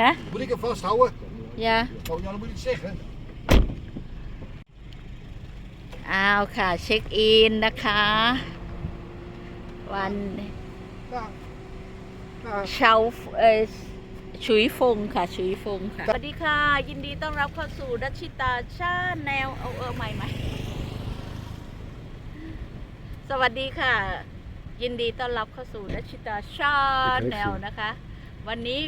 ฮะ Moet ik hem vasthouden? ยา Oh ja, dat moet ik zeggen. อ้าวค่ะ เช็คอินนะคะ วัน Nou, nou, เชาเออชุยฟงค่ะชุยฟงค่ะ สวัสดีค่ะ ยินดีต้อนรับเข้าสู่ดัชชิตาชาแนลเอาเออใหม่ใหม่สวัสดีค่ะ ยินดีต้อนรับเข้าสู่ดัชชิตาชาแนลนะคะ วันนี้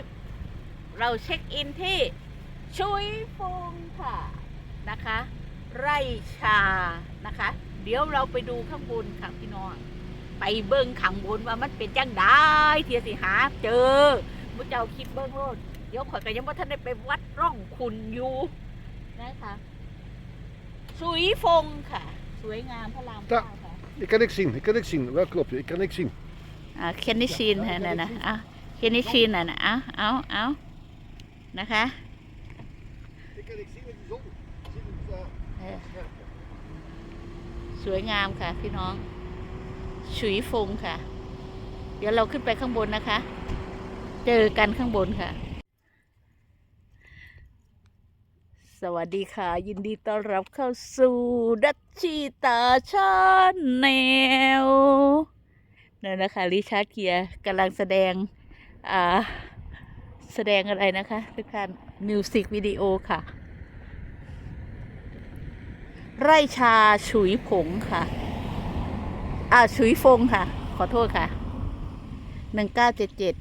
เราเช็คอินที่ชุยฟงค่ะนะคะ ไร่ชานะคะ เดี๋ยวเราไปดูข้างบนค่ะพี่น้อง ไปเบิ้งขังบนว่ามันเป็นจังได้เทียสิหาเจอมุเจ้าคิดเบิ้งโลดเดี๋ยวข่อยก็ยังว่าท่านได้ไปวัดร่องคุณอยู่นะคะสวยฟงค่ะ สวยงามพระรามเก้าค่ะ ik kan niks zien. Ik kan niks zien. Wel klopt, ik kan niks zien. อ่าเคนนิชินค่ะนะนะอะเคนนิชินน่ะนะเอาเอาเอา นะคะ สวยงามค่ะพี่น้อง ฉุยฟงค่ะ เดี๋ยวเราขึ้นไปข้างบนนะคะ เจอกันข้างบนค่ะ สวัสดีค่ะ ยินดีต้อนรับเข้าสู่ดัชชีตาชาแนลนั่นนะคะริชาร์ดเกียร์กำลังแสดง อ่า แสดงอะไรนะคะทุกานมิวสิกวิดีโอค่ะ ไร่ชาฉุยผงค่ะ อ่าฉุยฟงค่ะ ขอโทษค่ะหนึ่งเก้าเจ็ดเจ็ด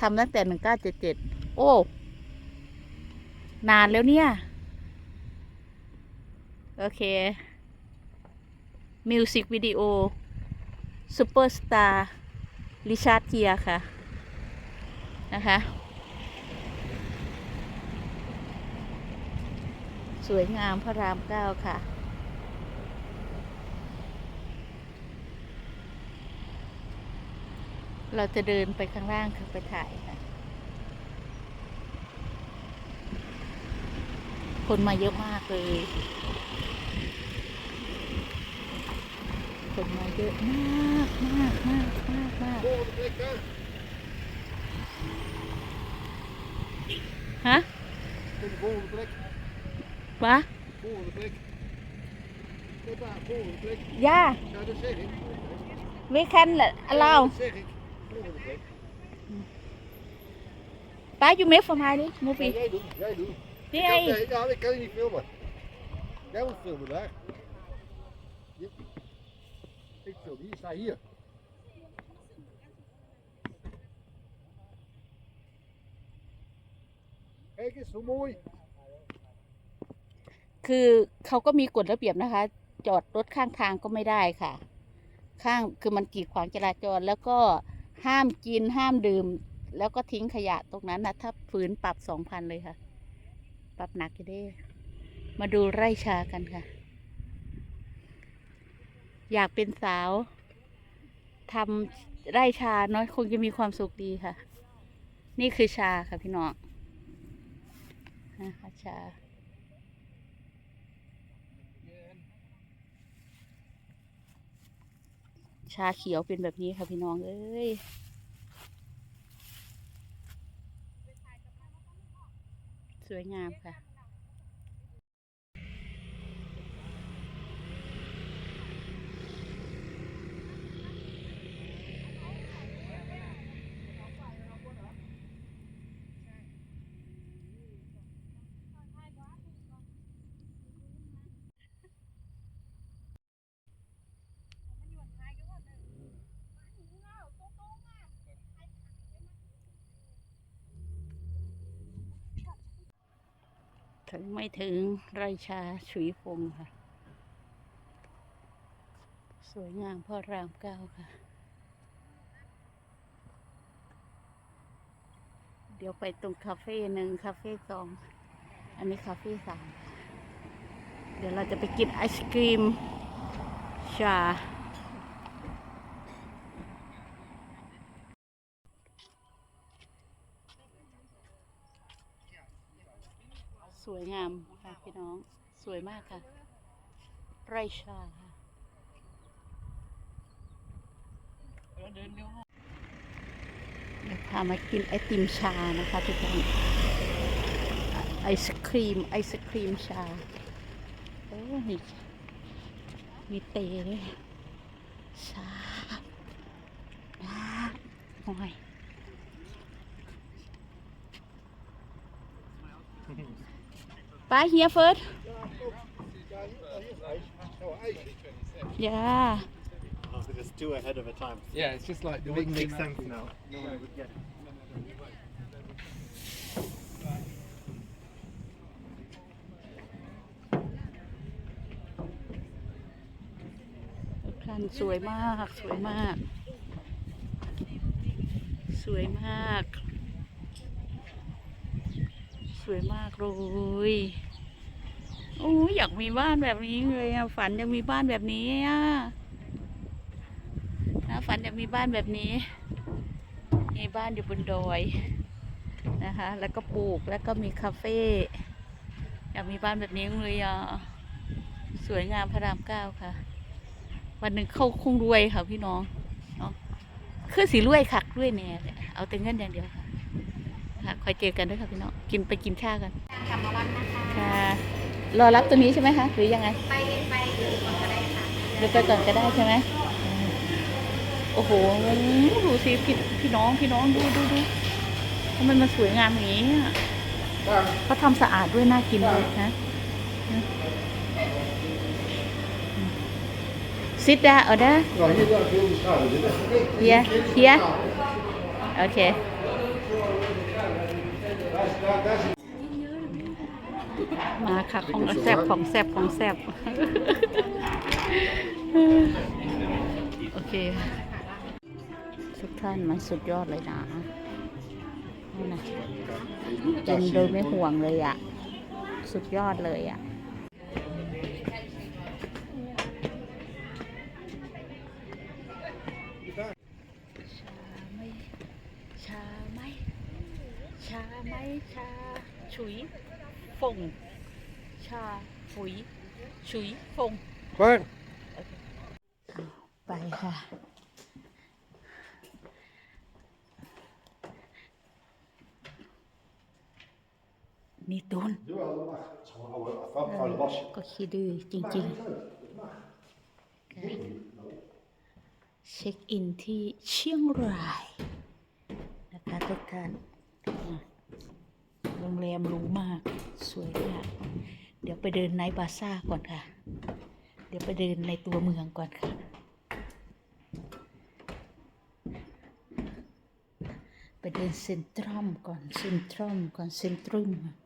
ทำตั้งแต่หนึ่งเก้าเจ็ดเจ็ดโอ้ นานแล้วเนี่ย โอเค มิวสิกวิดีโอซูเปอร์สตาร์ริชาร์ดเกียค่ะ นะคะ สวยงามพระรามเก้าค่ะ เราจะเดินไปข้างล่างค่ะไปถ่ายค่ะ คนมาเยอะมากเลยคนมาเยอะมากมากมากมากมาก volgende plek daar. ฮะ Kom de volgende plek. วะ Volgende plek. Kijk daar, volgende plek. ย่า Ja, dat zeg ik. วิคันเรา Ja, dat zeg ik. Volgende plek. ป้าอยู่เมฟฟอร์มาดิมู Ja, ฟี่ jij doet, jij doet. นี่ Ik ไง kan, nee, nou, ik kan je niet filmen. Jij moet filmen daar. Hier. Ik film hier, sta hier. คือเขาก็มีกฎระเบียบนะคะ จอดรถข้างทางก็ไม่ได้ค่ะ ข้างคือมันกีดขวางจราจรแล้วก็ห้ามกินห้ามดื่ม แล้วก็ทิ้งขยะตรงนั้นนะถ้าฝืนปรับสองพันเลยค่ะ ปรับหนักอยู่เด้มาดูไร่ชากันค่ะ อยากเป็นสาวทำไร่ชาเนาะคงจะมีความสุขดีค่ะ นี่คือชาค่ะพี่น้อง นะคะชาชาเขียวเป็นแบบนี้ค่ะพี่น้องเอ้ยสวยงามค่ะ ถึงไม่ถึงไรชาฉุยพงค่ะ สวยงามพ่อรามเก้าค่ะ เดี๋ยวไปตรงคาเฟ่หนึ่งคาเฟ่สองอันนี้คาเฟ่สามเดี๋ยวเราจะไปกินไอศกรีมชา สวยงามค่ะพี่น้องสวยมากค่ะ ไรชาค่ะเดี๋ยวพพามากินไอติมชานะคะทุกท่านไอศครีมไอศครีมชาโอ้มีมีเตด้วยชาอ่าโอ้ย ไปเฮียเฟิร์ส Oh, eight. อย่า Oh, so just two ahead of a time. Yeah, it's just like It the wouldn't Big make Mac sense thing. now. No one would get it. ทุกท่านสวยมาก สวยมาก สวยมาก ส วยมากเลยโอ้ยอยากมีบ้านแบบนี้เลยอะฝันอยากมีบ้านแบบนี้อะนะฝันอยากมีบ้านแบบนี้ มีบ้านอยู่บนดอยนะคะ แล้วก็ปลูกแล้วก็มีคาเฟ่อยากมีบ้านแบบนี้เลยอะสวยงามพระรามเก้าค่ะ วันหนึ่งเขาคงรวยค่ะพี่น้องเนาะคือสีรวยคักรวยแน่เลยเอาแต่เงินอย่างเดียวค่ะ ค่ะคอยเจอกันด้วยค่ะพี่น้องกินไปกินข้าวกันกลับมาวัดนะคะค่ะรอรับตัวนี้ใช่ไหมคะหรือยังไงไปไปดูก่อนก็ได้ค่ะหรือไปก่อนก็ได้ใช่ไหมโอ้โหดูสิพี่พี่น้องพี่น้องดูดูดูทำไมมันสวยงามอย่างนี้อะเขาทำสะอาดด้วยน่ากินเลยนะซิดดาเอาได้ No, you don't feel the sound, is it? Here, here. โอเค That's, that, that's มาค่ะ ของแซบของแซบของแซบโอเคทุกท่านมันสุดยอดเลยนะนี่นะกินโดยไม่ห่วงเลยอะ่ะ สุดยอดเลยอะ่ะ ฉุยฟงชาฝุยฉุยฟง fine. ไปค่ะนี่ตุน Doe wel, dat mag. Het is gewoon oude, oude, oude was. ก็คิดดื้อจริงๆ เช็คอินที่เชียงรายนะคะทุกท่านอะ โรงแรมหรูมากสวยมากเดี๋ยวไปเดินไนบาซ่าก่อนค่ะ เดี๋ยวไปเดินในตัวเมืองก่อนค่ะ ไปเดินเซ็นทรัมก่อนเซ็นทรัมก่อนเซ็นทรัมค่ะ